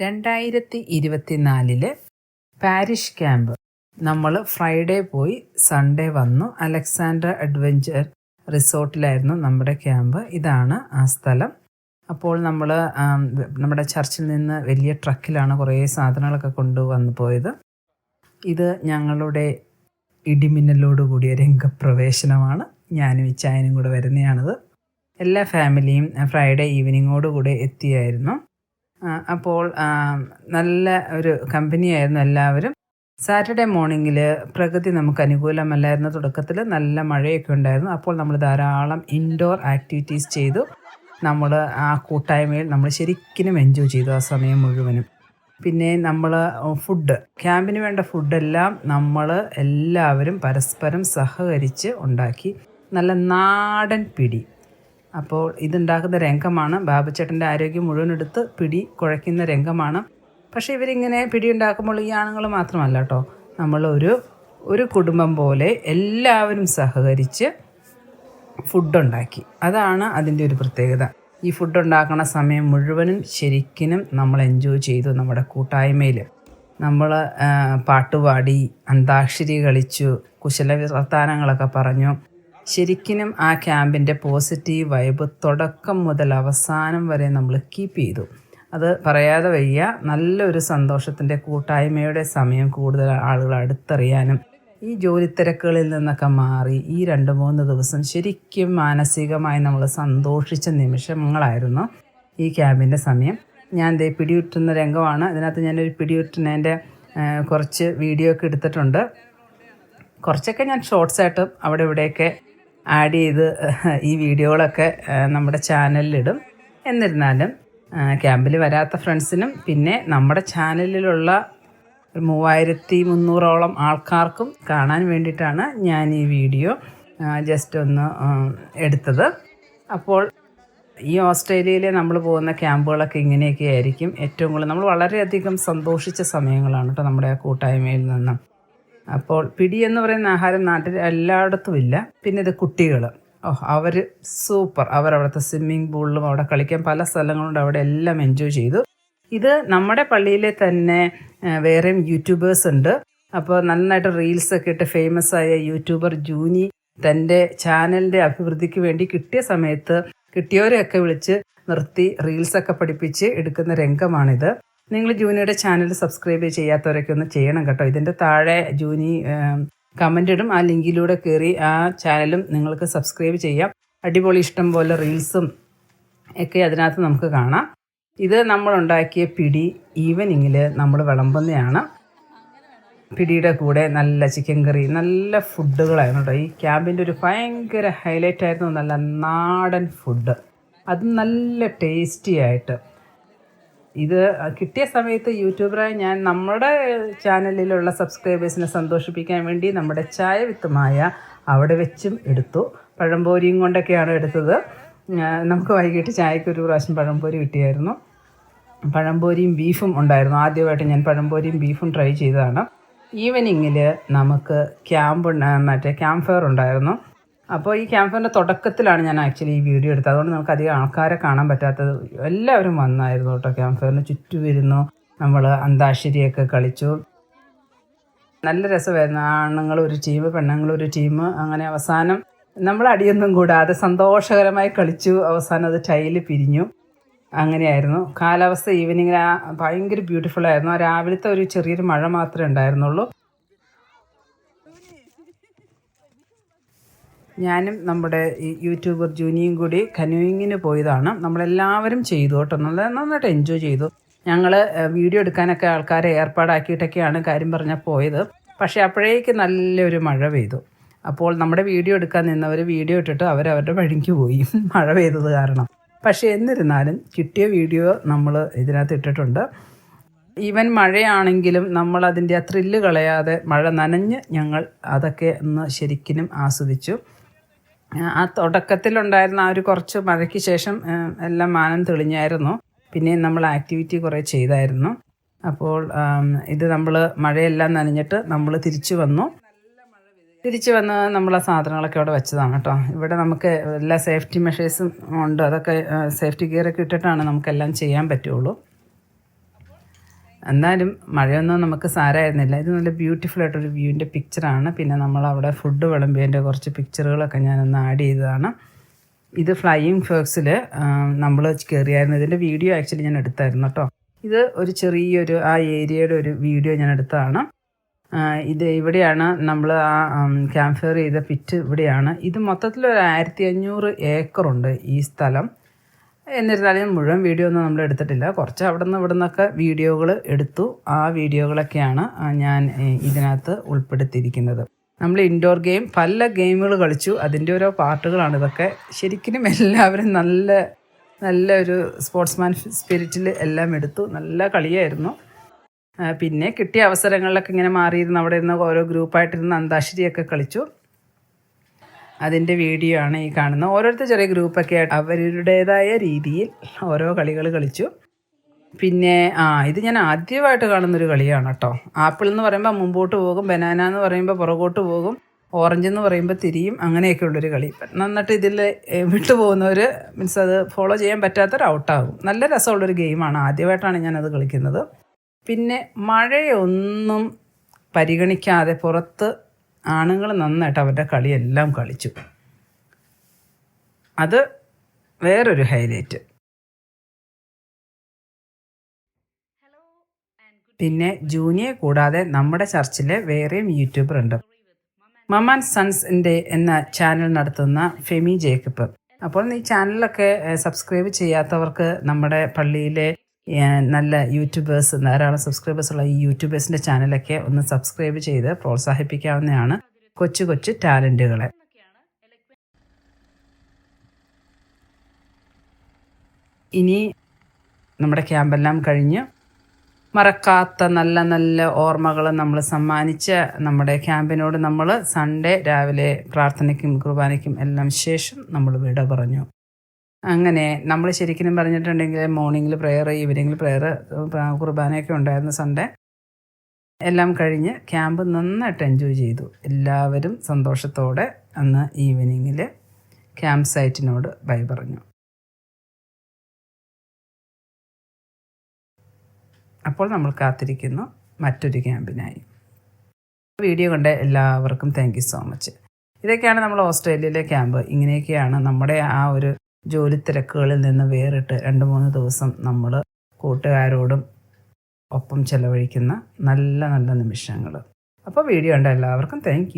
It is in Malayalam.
രണ്ടായിരത്തി ഇരുപത്തിനാലിൽ പാരിഷ് ക്യാമ്പ്. നമ്മൾ ഫ്രൈഡേ പോയി സൺഡേ വന്നു. അലക്സാണ്ടർ അഡ്വഞ്ചർ റിസോർട്ടിലായിരുന്നു നമ്മുടെ ക്യാമ്പ്. ഇതാണ് ആ സ്ഥലം. അപ്പോൾ നമ്മൾ നമ്മുടെ ചർച്ചിൽ നിന്ന് വലിയ ട്രക്കിലാണ് കുറേ സാധനങ്ങളൊക്കെ കൊണ്ടുവന്നു പോയത്. ഇത് ഞങ്ങളുടെ ഇടിമിന്നലോട് കൂടിയ രംഗപ്രവേശനമാണ്. ഞാനും ഇച്ചായനും കൂടെ വരുന്നതാണത് എല്ലാ ഫാമിലിയും ഫ്രൈഡേ ഈവനിങ്ങോടുകൂടെ എത്തിയായിരുന്നു. അപ്പോൾ നല്ല ഒരു കമ്പനിയായിരുന്നു എല്ലാവരും. സാറ്റർഡേ മോർണിംഗിൽ പ്രകൃതി നമുക്ക് അനുകൂലമല്ലായിരുന്നു തുടക്കത്തിൽ നല്ല മഴയൊക്കെ ഉണ്ടായിരുന്നു. അപ്പോൾ നമ്മൾ ധാരാളം ഇൻഡോർ ആക്ടിവിറ്റീസ് ചെയ്തു. നമ്മൾ ആ കൂട്ടായ്മയിൽ നമ്മൾ ശരിക്കും എൻജോയ് ചെയ്തു ആ സമയം മുഴുവനും. പിന്നെ നമ്മൾ ഫുഡ് ക്യാമ്പിന് വേണ്ട ഫുഡെല്ലാം നമ്മൾ എല്ലാവരും പരസ്പരം സഹകരിച്ച് ഉണ്ടാക്കി. നല്ല നാടൻ പിടി. അപ്പോൾ ഇതുണ്ടാക്കുന്ന രംഗമാണ്. ബാബുച്ചേട്ടന്റെ ആരോഗ്യം മുഴുവൻ എടുത്ത് പിടി കുഴയ്ക്കുന്ന രംഗമാണ്. പക്ഷേ ഇവരിങ്ങനെ പിടി ഉണ്ടാക്കുമ്പോൾ ഈ ആണുങ്ങൾ മാത്രമല്ല കേട്ടോ. നമ്മളൊരു ഒരു കുടുംബം പോലെ എല്ലാവരും സഹകരിച്ച് ഫുഡുണ്ടാക്കി അതാണ് അതിന്റെ ഒരു പ്രത്യേകത. ഈ ഫുഡ് ഉണ്ടാക്കുന്ന സമയം മുഴുവനും ശരിക്കും നമ്മൾ എൻജോയ് ചെയ്തു നമ്മുടെ കൂട്ടായ്മയിൽ. നമ്മൾ പാട്ടുപാടി അന്താക്ഷരി കളിച്ചു കുശല വർത്താനങ്ങളൊക്കെ പറഞ്ഞു. ശരിക്കും ആ ക്യാമ്പിന്റെ പോസിറ്റീവ് വൈബ് തുടക്കം മുതൽ അവസാനം വരെ നമ്മൾ കീപ്പ് ചെയ്തു. അത് പറയാതെ വയ്യ. നല്ലൊരു സന്തോഷത്തിന്റെ കൂട്ടായ്മയുടെ സമയം കൂടുതൽ ആളുകൾ അടുത്തറിയാനും ഈ ജോലി തിരക്കുകളിൽ നിന്നൊക്കെ മാറി ഈ രണ്ട് മൂന്ന് ദിവസം ശരിക്കും മാനസികമായി നമ്മൾ സന്തോഷിച്ച നിമിഷങ്ങളായിരുന്നു ഈ ക്യാമ്പിന്റെ സമയം. ഞാൻ ദേ പിടിയുറ്റുന്ന രംഗമാണ്. അതിനകത്ത് ഞാനൊരു പിടിയുറ്റുന്നതിന്റെ കുറച്ച് വീഡിയോ ഒക്കെ എടുത്തിട്ടുണ്ട്. കുറച്ചൊക്കെ ഞാൻ ഷോർട്സ് ആയിട്ട് അവിടെ ഇവിടെയൊക്കെ ആഡ് ചെയ്ത് ഈ വീഡിയോകളൊക്കെ നമ്മുടെ ചാനലിലിടും. എന്നിരുന്നാലും ക്യാമ്പിൽ വരാത്ത ഫ്രണ്ട്സിനും പിന്നെ നമ്മുടെ ചാനലിലുള്ള ഒരു മൂവായിരത്തി മുന്നൂറോളം ആൾക്കാർക്കും കാണാൻ വേണ്ടിയിട്ടാണ് ഞാൻ ഈ വീഡിയോ ജസ്റ്റ് ഒന്ന് എടുത്തത്. അപ്പോൾ ഈ ഓസ്ട്രേലിയയിൽ നമ്മൾ പോകുന്ന ക്യാമ്പുകളൊക്കെ ഇങ്ങനെയൊക്കെ ആയിരിക്കും. ഏറ്റവും കൂടുതൽ നമ്മൾ വളരെയധികം സന്തോഷിച്ച സമയങ്ങളാണ് കേട്ടോ നമ്മുടെ കൂട്ടായ്മയിൽ നിന്ന്. അപ്പോൾ പിടി എന്ന് പറയുന്ന ആഹാരം നാട്ടിൽ എല്ലായിടത്തും ഇല്ല. പിന്നെ ഇത് കുട്ടികൾ ഓ അവർ സൂപ്പർ. അവർ അവിടുത്തെ സ്വിമ്മിംഗ് പൂളിലും അവിടെ കളിക്കാൻ പല സ്ഥലങ്ങളുണ്ട് അവിടെ എല്ലാം എൻജോയ് ചെയ്തു. ഇത് നമ്മുടെ പള്ളിയിലെ തന്നെ വേറെയും യൂട്യൂബേഴ്സ് ഉണ്ട്. അപ്പോൾ നന്നായിട്ട് റീൽസൊക്കെ ഇട്ട് ഫേമസ് ആയ യൂട്യൂബർ ജൂനി തന്റെ ചാനലിന്റെ അഭിവൃദ്ധിക്ക് വേണ്ടി കിട്ടിയ സമയത്ത് കിട്ടിയവരെയൊക്കെ വിളിച്ച് നിർത്തി റീൽസൊക്കെ പഠിപ്പിച്ച് എടുക്കുന്ന രംഗമാണിത്. നിങ്ങൾ ജൂനിയുടെ ചാനൽ സബ്സ്ക്രൈബ് ചെയ്യാത്തവരൊക്കെ ഒന്ന് ചെയ്യണം കേട്ടോ. ഇതിന്റെ താഴെ ജൂനി കമന്റ് ഇടും. ആ ലിങ്കിലൂടെ കയറി ആ ചാനലും നിങ്ങൾക്ക് സബ്സ്ക്രൈബ് ചെയ്യാം. അടിപൊളി ഇഷ്ടം പോലെ റീൽസും ഒക്കെ അതിനകത്ത് നമുക്ക് കാണാം. ഇത് നമ്മൾ ഉണ്ടാക്കിയ പിടി ഈവനിങ്ങിൽ നമ്മൾ വിളമ്പുന്നതാണ്. പിടിയുടെ കൂടെ നല്ല ചിക്കൻ കറി നല്ല ഫുഡുകളായിരുന്നു കേട്ടോ. ഈ ക്യാമ്പിന്റെ ഒരു ഭയങ്കര ഹൈലൈറ്റ് ആയിരുന്നു നല്ല നാടൻ ഫുഡ് അത് നല്ല ടേസ്റ്റി ആയിട്ട് ഇത് കിട്ടിയ സമയത്ത് യൂട്യൂബറായി ഞാൻ നമ്മുടെ ചാനലിലുള്ള സബ്സ്ക്രൈബേഴ്സിനെ സന്തോഷിപ്പിക്കാൻ വേണ്ടി നമ്മുടെ ചായ വിത്തുമായ അവിടെ വെച്ചും എടുത്തു. പഴംപോരിയും കൊണ്ടൊക്കെയാണ് എടുത്തത്. നമുക്ക് വൈകിട്ട് ചായക്ക് ഒരു പ്രാവശ്യം പഴംപോരി കിട്ടിയായിരുന്നു. പഴംപോരിയും ബീഫും ഉണ്ടായിരുന്നു. ആദ്യമായിട്ട് ഞാൻ പഴംപോരിയും ബീഫും ട്രൈ ചെയ്തതാണ്. ഈവനിങ്ങിൽ നമുക്ക് ക്യാമ്പ് മറ്റേ ക്യാമ്പ് ഫയർ ഉണ്ടായിരുന്നു. അപ്പോൾ ഈ ക്യാമ്പ് തുടക്കത്തിലാണ് ഞാൻ ആക്ച്വലി ഈ വീഡിയോ എടുത്തത്. അതുകൊണ്ട് നമുക്ക് അധികം ആൾക്കാരെ കാണാൻ പറ്റാത്തത്. എല്ലാവരും വന്നായിരുന്നു കേട്ടോ ക്യാമ്പ് ഫയറിന് ചുറ്റും ഇരുന്നു നമ്മൾ അന്താക്ഷരിയൊക്കെ കളിച്ചു. നല്ല രസമായിരുന്നു. ആണുങ്ങൾ ഒരു ടീം പെണ്ണുങ്ങൾ ഒരു ടീം. അങ്ങനെ അവസാനം നമ്മൾ അടിയൊന്നും കൂടാതെ സന്തോഷകരമായി കളിച്ചു. അവസാനം അത് ടൈൽ പിരിഞ്ഞു. അങ്ങനെയായിരുന്നു. കാലാവസ്ഥ ഈവനിങ്ങിൽ ഭയങ്കര ബ്യൂട്ടിഫുൾ ആയിരുന്നു. രാവിലത്തെ ഒരു ചെറിയൊരു മഴ മാത്രമേ ഉണ്ടായിരുന്നുള്ളൂ. ഞാനും നമ്മുടെ ഈ യൂട്യൂബർ ജൂനിയും കൂടി കനൂയിങ്ങിന് പോയതാണ്. നമ്മളെല്ലാവരും ചെയ്തു കേട്ടോ. നല്ല നന്നായിട്ട് എൻജോയ് ചെയ്തു. ഞങ്ങൾ വീഡിയോ എടുക്കാനൊക്കെ ആൾക്കാരെ ഏർപ്പാടാക്കിയിട്ടൊക്കെയാണ് കാര്യം പറഞ്ഞാൽ പോയത്. പക്ഷേ അപ്പോഴേക്ക് നല്ലൊരു മഴ പെയ്തു. അപ്പോൾ നമ്മുടെ വീഡിയോ എടുക്കാൻ നിന്നവർ വീഡിയോ ഇട്ടിട്ട് അവരവരുടെ വഴിക്ക് പോയി. മഴ പെയ്തത് കാരണം. പക്ഷേ എന്നിരുന്നാലും കിട്ടിയ വീഡിയോ നമ്മൾ ഇതിനകത്ത് ഇട്ടിട്ടുണ്ട്. ഈവൻ മഴയാണെങ്കിലും നമ്മൾ അതിന്റെ ആ ത്രില്ല് കളയാതെ മഴ നനഞ്ഞ് ഞങ്ങൾ അതൊക്കെ ഒന്ന് ശരിക്കും ആസ്വദിച്ചു. ആ- തുടക്കത്തിലുണ്ടായിരുന്ന ആ ഒരു കുറച്ച് മഴയ്ക്ക് ശേഷം എല്ലാം മാനം തെളിഞ്ഞായിരുന്നു. പിന്നെയും നമ്മൾ ആക്ടിവിറ്റി കുറേ ചെയ്തായിരുന്നു. അപ്പോൾ ഇത് നമ്മൾ മഴയെല്ലാം നനഞ്ഞിട്ട് നമ്മൾ തിരിച്ചു വന്നു. തിരിച്ചു വന്ന് നമ്മൾ ആ സാധനങ്ങളൊക്കെ അവിടെ വെച്ചതാണ് കേട്ടോ. ഇവിടെ നമുക്ക് എല്ലാ സേഫ്റ്റി മെഷേഴ്സും ഉണ്ട്. അതൊക്കെ സേഫ്റ്റി ഗിയറൊക്കെ ഇട്ടിട്ടാണ് നമുക്കെല്ലാം ചെയ്യാൻ പറ്റുള്ളൂ. എന്നാലും മഴയൊന്നും നമുക്ക് സാരമായിരുന്നില്ല. ഇത് നല്ല ബ്യൂട്ടിഫുൾ ആയിട്ടൊരു വ്യൂവിന്റെ പിക്ചറാണ് പിന്നെ നമ്മൾ അവിടെ ഫുഡ് വിളമ്പിയതിന്റെ കുറച്ച് പിക്ചറുകളൊക്കെ ഞാനൊന്ന് ആഡ് ചെയ്തതാണ്. ഇത് ഫ്ലൈയിങ് ഫോക്സിൽ നമ്മൾ കയറിയായിരുന്നു ഇതിന്റെ വീഡിയോ ആക്ച്വലി ഞാൻ എടുത്തായിരുന്നു കേട്ടോ ഇത് ഒരു ചെറിയൊരു ആ ഏരിയയുടെ ഒരു വീഡിയോ ഞാൻ എടുത്തതാണ്. ഇത് ഇവിടെയാണ് നമ്മൾ ആ ക്യാമ്പ് ഫയർ ചെയ്ത പിറ്റ് ഇവിടെയാണ്. ഇത് മൊത്തത്തിൽ ഒരു ആയിരത്തി അഞ്ഞൂറ് ഏക്കറുണ്ട് ഈ സ്ഥലം. എന്നിരുന്നാലും മുഴുവൻ വീഡിയോ ഒന്നും നമ്മൾ എടുത്തിട്ടില്ല. കുറച്ച് അവിടെ നിന്ന് ഇവിടെ നിന്നൊക്കെ വീഡിയോകൾ എടുത്തു. ആ വീഡിയോകളൊക്കെയാണ് ഞാൻ ഇതിനകത്ത് ഉൾപ്പെടുത്തിയിരിക്കുന്നത്. നമ്മൾ ഇൻഡോർ ഗെയിം പല ഗെയിമുകൾ കളിച്ചു. അതിന്റെ ഓരോ പാർട്ടുകളാണ് ഇതൊക്കെ. ശരിക്കും എല്ലാവരും നല്ല നല്ല ഒരു സ്പോർട്സ്മാൻ സ്പിരിറ്റിൽ എല്ലാം എടുത്തു. നല്ല കളിയായിരുന്നു. പിന്നെ കിട്ടിയ അവസരങ്ങളിലൊക്കെ ഇങ്ങനെ മാറിയിരുന്ന് അവിടെ ഇരുന്ന് ഓരോ ഗ്രൂപ്പായിട്ടിരുന്ന് അന്താക്ഷരിയൊക്കെ കളിച്ചു. അതിന്റെ വീഡിയോ ആണ് ഈ കാണുന്നത് ഓരോരുത്തർ ചെറിയ ഗ്രൂപ്പൊക്കെ ആയിട്ട് അവരുടേതായ രീതിയിൽ ഓരോ കളികൾ കളിച്ചു. പിന്നെ ആ ഇത് ഞാൻ ആദ്യമായിട്ട് കാണുന്നൊരു കളിയാണ് കേട്ടോ. ആപ്പിൾ എന്ന് പറയുമ്പോൾ മുമ്പോട്ട് പോകും ബനാന എന്ന് പറയുമ്പോൾ പുറകോട്ട് പോകും ഓറഞ്ച് എന്ന് പറയുമ്പോൾ തിരിയും അങ്ങനെയൊക്കെ ഉള്ളൊരു കളി. നന്നിട്ട് ഇതിൽ വിട്ടു പോകുന്നവർ മീൻസ് അത് ഫോളോ ചെയ്യാൻ പറ്റാത്തൊരു ഔട്ടാകും നല്ല രസമുള്ളൊരു ഗെയിമാണ് ആദ്യമായിട്ടാണ് ഞാനത് കളിക്കുന്നത്. പിന്നെ മഴയൊന്നും പരിഗണിക്കാതെ പുറത്ത് ആണുങ്ങൾ നന്നായിട്ട് അവരുടെ കളിയെല്ലാം കളിച്ചു. അത് വേറൊരു ഹൈലൈറ്റ് പിന്നെ ജൂനിയെ കൂടാതെ നമ്മുടെ ചർച്ചിലെ വേറെയും യൂട്യൂബർ ഉണ്ട്. മമാൻ സൺസിന്റെ എന്ന ചാനൽ നടത്തുന്ന ഫെമി ജേക്കബ്. അപ്പോൾ ഈ ചാനലൊക്കെ സബ്സ്ക്രൈബ് ചെയ്യാത്തവർക്ക് നമ്മുടെ പള്ളിയിലെ നല്ല യൂട്യൂബേഴ്സ് ധാരാളം സബ്സ്ക്രൈബേഴ്സ് ഉള്ള ഈ യൂട്യൂബേഴ്സിന്റെ ചാനലൊക്കെ ഒന്ന് സബ്സ്ക്രൈബ് ചെയ്ത് പ്രോത്സാഹിപ്പിക്കാവുന്നതാണ് കൊച്ചു കൊച്ചു ടാലന്റുകളെ ഇനി നമ്മുടെ ക്യാമ്പെല്ലാം കഴിഞ്ഞ് മറക്കാത്ത നല്ല നല്ല ഓർമ്മകൾ നമ്മൾ സമ്മാനിച്ച നമ്മുടെ ക്യാമ്പിനോട് നമ്മൾ സൺഡേ രാവിലെ പ്രാർത്ഥനയ്ക്കും കുർബാനയ്ക്കും എല്ലാം ശേഷം നമ്മൾ വിട പറഞ്ഞു. അങ്ങനെ നമ്മൾ ശരിക്കും പറഞ്ഞിട്ടുണ്ടെങ്കിൽ മോർണിംഗിൽ പ്രെയർ ഈവനിങ്ങിൽ പ്രെയർ കുർബാനയൊക്കെ ഉണ്ടായിരുന്നു സൺഡേ എല്ലാം കഴിഞ്ഞ് ക്യാമ്പ് നന്നായിട്ട് എൻജോയ് ചെയ്തു. എല്ലാവരും സന്തോഷത്തോടെ അന്ന് ഈവനിങ്ങിൽ ക്യാമ്പ് സൈറ്റിനോട് ബൈ പറഞ്ഞു. അപ്പോൾ നമ്മൾ കാത്തിരിക്കുന്നു. മറ്റൊരു ക്യാമ്പിനായി വീഡിയോ കണ്ട എല്ലാവർക്കും താങ്ക് സോ മച്ച് ഇതൊക്കെയാണ് നമ്മൾ ഓസ്ട്രേലിയയിലെ ക്യാമ്പ് ഇങ്ങനെയൊക്കെയാണ് നമ്മുടെ ആ ഒരു ജോലി തിരക്കുകളിൽ നിന്ന് വേറിട്ട് രണ്ട് മൂന്ന് ദിവസം നമ്മൾ കൂട്ടുകാരോടും ഒപ്പം ചെലവഴിക്കുന്ന നല്ല നല്ല നിമിഷങ്ങൾ അപ്പോൾ വീഡിയോ ഉണ്ട് എല്ലാവർക്കും താങ്ക്